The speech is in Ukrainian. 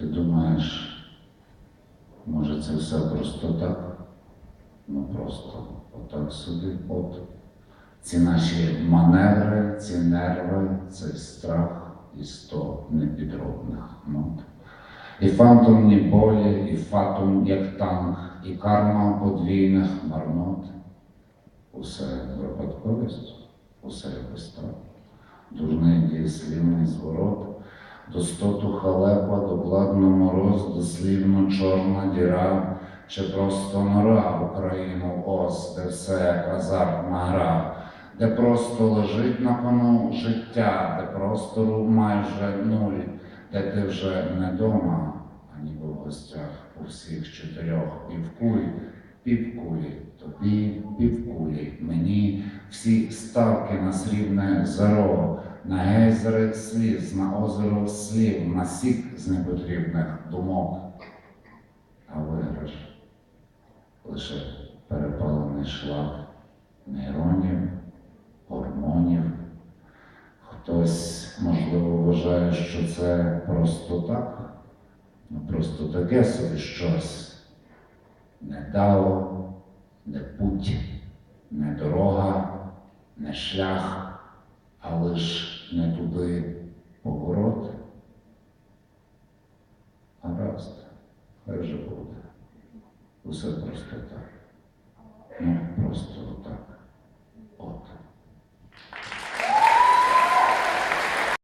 Ти думаєш, може це все просто так? Ну просто отак собі, от. Ці наші маневри, ці нерви, цей страх і сто непідробних нот. І фантомні болі, і фатум як танк, і карма подвійних марнот. Усе випадковість, усе так. Дурний дієслівний зворот, достоту халепа, докладно мороз, дослівно чорна діра, чи просто нора Україну ос, де все азартна гра, де просто лежить на кону життя, де простору майже нуль, де ти вже не дома, а ніби в гостях у всіх чотирьох. Півкуль, півкулі, тобі півкулі, мені. Всі ставки на срібне зеро, на гейзери сліз, на озеро слів, на сік з непотрібних думок. А виграш лише перепалений шлак нейронів, гормонів. Хтось, можливо, вважає, що це просто так, ну просто таке собі щось. Не дао, не путь, не дорога, не шлях, а ж не туди поворот. Гаразд, хай же буде. Усе просто так. Ну, просто.